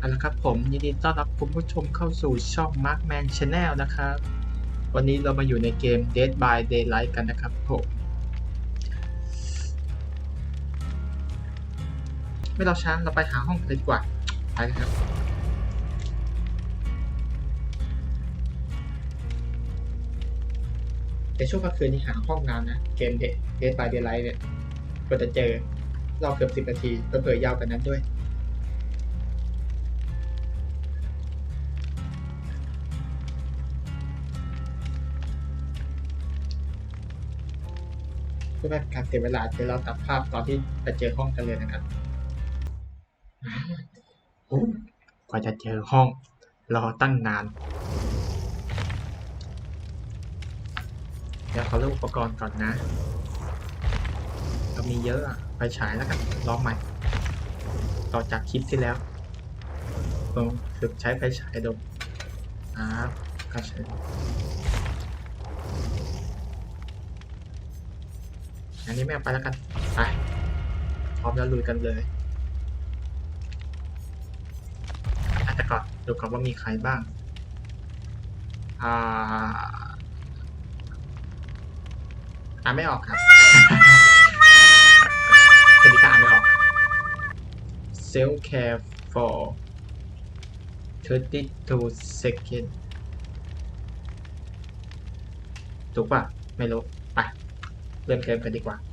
เอาละครับผมยินดีต้อนรับคุณผู้ชมเข้าสู่ช่อง Markman Channel นะครับ วันนี้เรามาอยู่ในเกม Dead by Daylight กันนะครับผมไม่รอช้าเราไปหาห้องเลยดีกว่า ไปครับในช่วงกลางคืนนี้หาห้องนานนะ เกม Dead Dead by Daylight เนี่ยกว่าจะเจอรอบเกือบสิบนาทีเผลอยาวกว่านั้นด้วย พื่อไม่เป็นการเสียเวลาเดี๋ยวเราตัดภาพตอนที่ไปเจอห้องกันเลยนะครับโอ้กว่าจะเจอห้อง รอตั้งนาน เดี๋ยวขอเลือกอุปกรณ์ก่อนนะเรามีเยอะอะไปฉายแล้วกันลองใหม่ ต่อจากคลิปที่แล้วฝึกใช้ไฟฉายดูอ่าก็ใช้ อันนี้ไม่เอาไปแล้วกัน ไป พร้อมแล้วลุยกันเลยอาจจะก่อนดูก่อนว่ามีใครบ้าง อ่าอ่านไม่ออกครับคณิตอ่านไม่ออก self care for 32 second ถูกป่ะไม่รู้ เริ่มเกมกันดีกว่า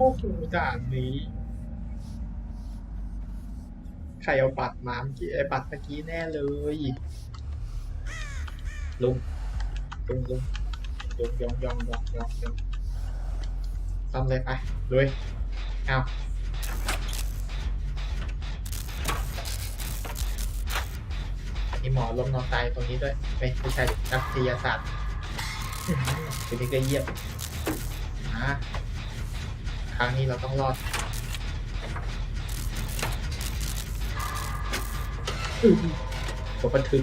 โอ้โหด่านนี้ ใครเอาปัดมาเมื่อกี้ไอ้ปัดเมื่อกี้แน่เลยลุงลุงลุงลุงยองยองยองยองยองทำเลยไปลุยเอามีหมอลมนอนตายตรงนี้ด้วยไม่ไม่ใช่ดินักวิทยาศาสตร์ทีนี้ก็เยี่ยมอ่า ครั้งนี้เราต้องรอดผมบันทึก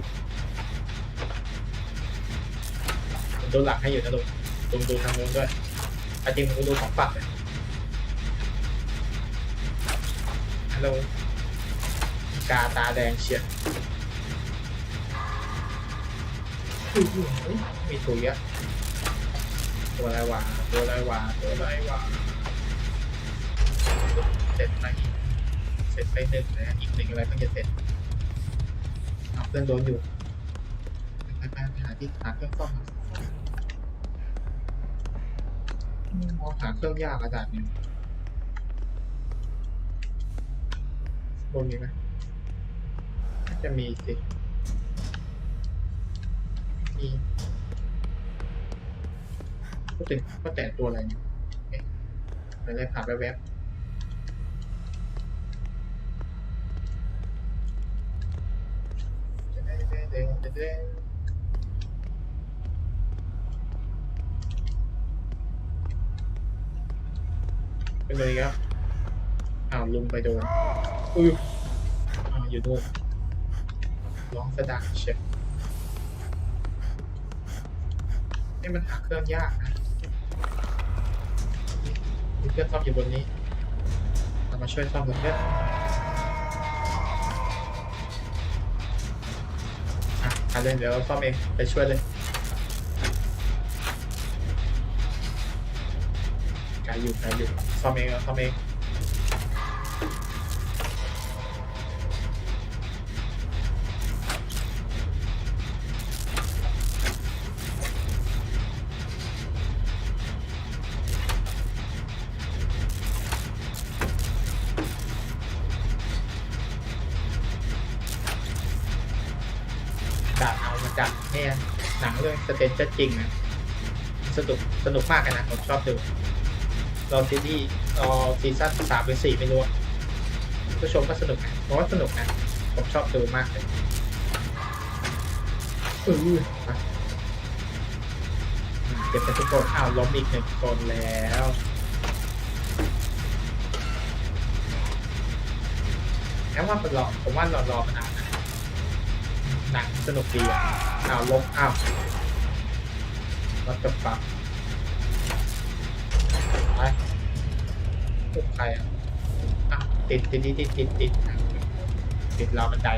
ผมดูหลังให้อยู่นะลุงลุงดูทางนู้นด้วยอาจริงผมก็ดูของฝั่งเลยฮัลโหลกาตาแดงเฉียดอื้อหือมีถุยอะตัวอะไรวะตัวอะไรวะตัวอะไรวะ เสร็จไปเสร็จไปหนึ่งนะอีกหนึ่งอะไรก็จะเสร็จเอาเครื่องโดนอยู่ไปไปไปหาที่หาเครื่องซ่อมมองหาเครื่องยากอาจารย์เนี่ยบนมีไหมน่าจะมีสิมีก็แต่ก็แต่ตัวอะไรเนี่ยอะอะไรผ่านไปแวบ ไปเลยครับอ้าวลุงไปโดนอืออ้าวอยู่โน่นร้องสะดังเชียนี่มันหาเครื่องยากนะเพื่อนซ่อมอยู่บนนี้เรามาช่วยซ่อมกับเพื่อ เอะมาเลยเดี๋ยวซ่อมเองไปช่วยเลยไกลอยู่ไกลอยู่ซ่อมเองเราซ่อมเอง จากเนี่ยหนังเรื่องสเตนเจอร์จริงนะสนุกสนุกมากเลยนะผมชอบดูรอซีรีส์รอซีซั่นสามหรือสี่ไม่รู้ผู้ชมก็สนุกนะผมว่าสนุกนะผมชอบดูมากเลยออมาอืมเก็บไปทุกคนอ้าวล้มอีกหนึ่งคนแล้วแล้วว่าเป็นรอผมว่ารอรอมานานนะ หนังสนุกดีอะอ้าวล้มอ้าววัดกับปักไปพวกใครอะอะติดติดติดติดติดติดติดราวบันได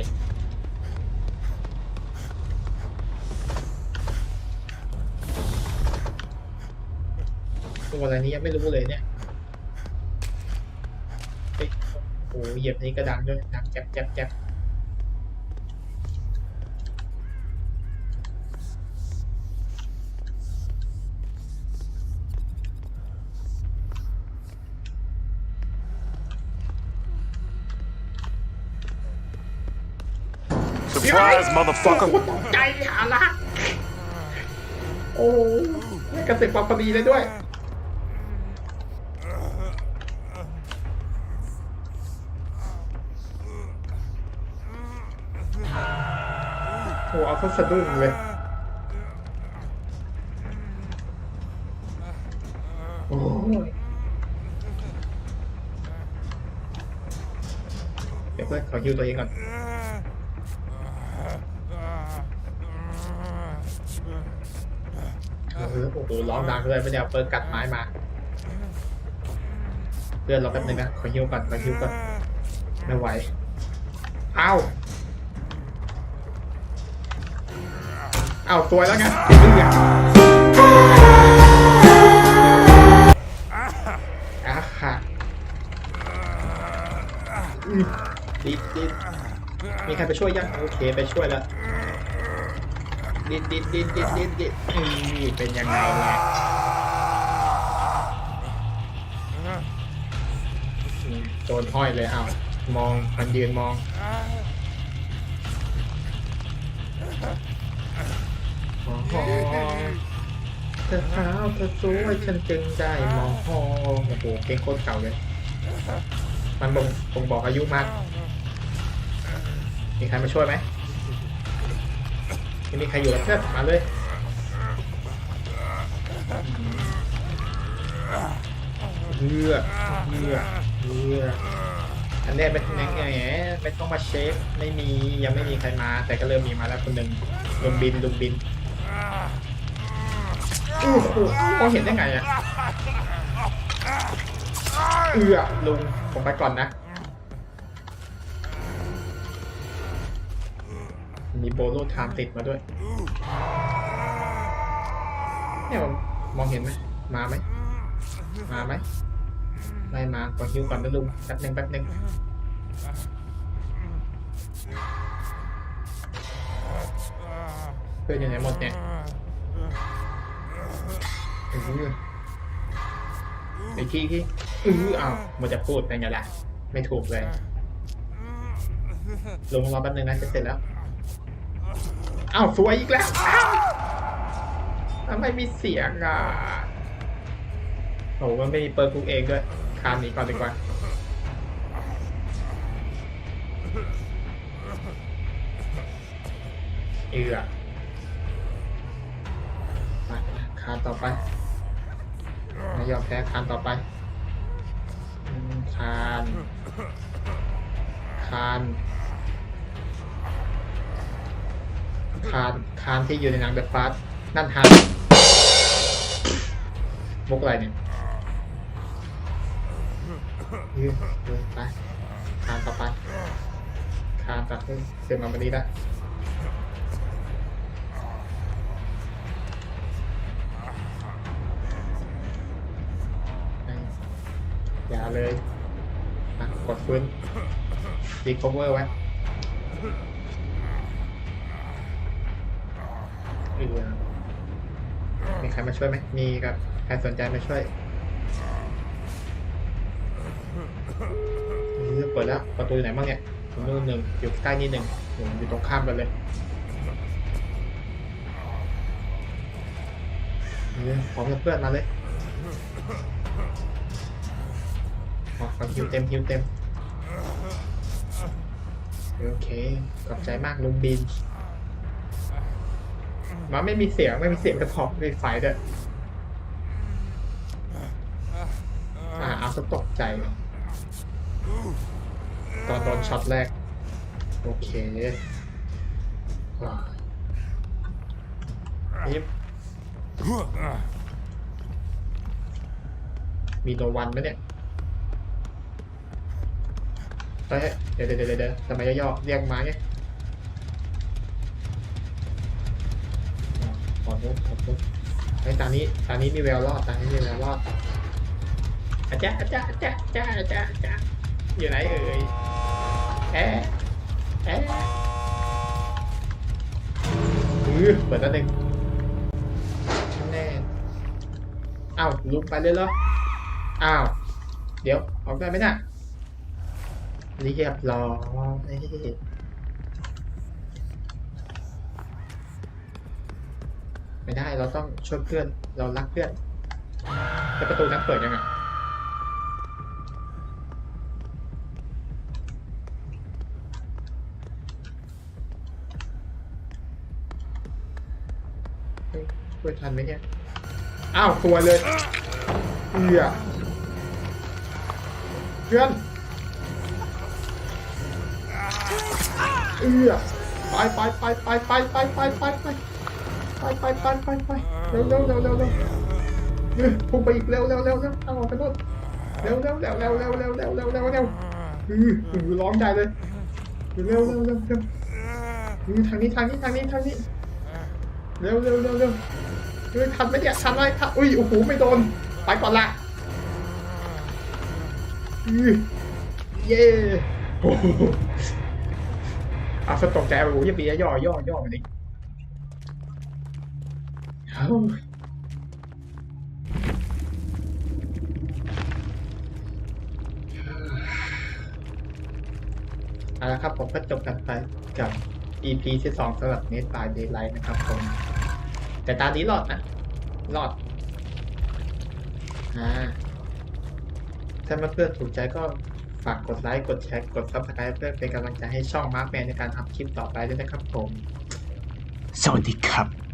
ตัวอะไรนี้ยังไม่รู้เลยเนี่ยเฮ้ยโอ้โหเหยียบนี้ก็ดังด้วยดังแจ๊บแจ๊บแจ๊บ Surprise, motherfucker! ตกใจหาละโอ้โหกระเสกความพอดีเลยด้วย โอ้เอาเขาสะดุ้งเลยโอ้ยเดี๋ยวเพื่อนขอฮิวตัวเองก่อน อโอ้โหร้องดังเลยไม่ได้เอาเปิดกัดไม้มาเพื่อนเราแป๊บนึงนะขอฮิวก่อนขอฮิวก่อนไม่ไหวเอ้าเอ้าตัวแล้วไงอืออะค่ะอืมดิดดิดมีใครไปช่วยยังโอเคไปช่วยแล้ว ดิดดิดดิดดิดดิดดิดนี่เป็นยังไงล่ะโดนห้อยเลยอ้าวมองมันยืนมองมองเธอขาวเธอสวยฉันจึงได้มองโอ้โหเพลงโคตรเก่าเลย มันบ่งบ่งบอกอายุมาก มีใครมาช่วยไหม ไม่มีใครอยู่แล้วเพื่อนมาเลยเลือเลือเลืออันแรกเป็นยังไงไม่ต้องมาเช็คไม่มียังไม่มีใครมา แต่ก็เริ่มมีมาแล้วคนหนึ่งลุงบินลุงบินโอ้โหเขาเห็นได้ไงอะเอือลุงผมไปก่อนนะ มีโบโลไทม์ติดมาด้วยเนี่ยมองเห็นไหมมาไหมมาไหมไม่มาขอคิวก่อนนะลุงแป๊บหนึ่งแป๊บหนึ่งเพื่อนอยู่ไหนหมดเนี่ยเออไปที่ที่อืออ้าวมันจะพูดเป็นไงล่ะไม่ถูกเลยลงรอแป๊บหนึงนะจะเสร็จแล้ว อ้าวสวยอีกแล้วอ้าวทำไมมีเสียงอะโอ้มันไม่มีเปิดคุกเองด้วยคานหนีก่อนดีกว่าเอือมาคานต่อไปไม่ยอมแพ้คานต่อไปคานคาน คานคานที่อยู่ในหนังเดอะฟาสนั่นฮันมุกอะไรเนี่ยยืนไปคานต่อไปคานตัดให้เสียงมันมาดีละอย่าเลยอะกดฟื้นดีคอเวอร์ไว้ เออมีใครมาช่วยไหมมีกับใครสนใจมาช่วยนี่เปิดแล้วประตูอยู่ไหนบ้างเนี่ยตรงนู้นหนึ่งอยู่ใกล้นี่หนึ่งหนึ่งอยู่ตรงข้ามกันเลยนี่พร้อมกับเพื่อนมาเลยอ๋อขอฮิวเต็มฮิวเต็มโอเคขอบใจมากลุงบิน มาไม่มีเสียงไม่มีเสียงกระทบไม่มีไฟด้วยอ่าเอาซะตกใจเลยตอนโดนช็อตแรก โอเคว้าวนี่มีโนวันไหมเนี่ยเฮ้ยเดี๋ยวเดี๋ยวเดี๋ยวเดี๋ยวทำไมย่อๆเรียงไม้ไงอ่า ไอ้ตานี้ตานี้มีแววรอดตานี้มีแววรอดอาจารย์อาจารย์อาจารย์อาจารย์อาจารย์อาจารย์อยู่ไหนเอ่ยแอะแอะอือเปิดแล้วหนึ่งแน่อ้าวลุกไปเลยเหรออ้าวเดี๋ยวออกได้ไหมน่ะเรียบร้อย ไม่ได้เราต้องช่วยเพื่อน เรารักเพื่อนแต่ประตูนั้นเปิดยังไงช่วยทันไหมเนี่ย อ้าวตัวเลยเอือเพื่อนเอือไปไปไปไปไปไปไปไป ไปไปไปไปไปไปเร็วเร็วเร็วเร็วเร็วพุ่งไปอีกเร็วเร็วเร็วเร็วเอาออกไปโน่นเร็วเร็วเร็วเร็วเร็วเร็วเร็วเร็วเร็วเร็วเออเออร้องใหญ่เลยเร็วเร็วเร็วเร็วเออทางนี้ทางนี้ทางนี้ทางนี้เร็วเร็วเร็วเร็วเฮ้ยทันไหมเนี่ยทันไหมทันอุ้ยโอ้โหไม่โดนไปก่อนละอือเย่โอ้โหเอาสตกใจโอ้โหย่าปีย่อย่อย่อย่อมาดิ เอาเอาละครับผมก็จบกันไปกับ EP ที่สองสำหรับ Net by Daylight นะครับผม แต่ตานี้รอดนะรอดอ่าถ้าเพื่อนๆถูกใจก็ฝากกดไลค์ กดแชร์ กด Subscribe เพื่อเป็นกำลังใจให้ช่องมาร์คแมนในการทำคลิปต่อไปด้วยนะครับผม สวัสดีครับ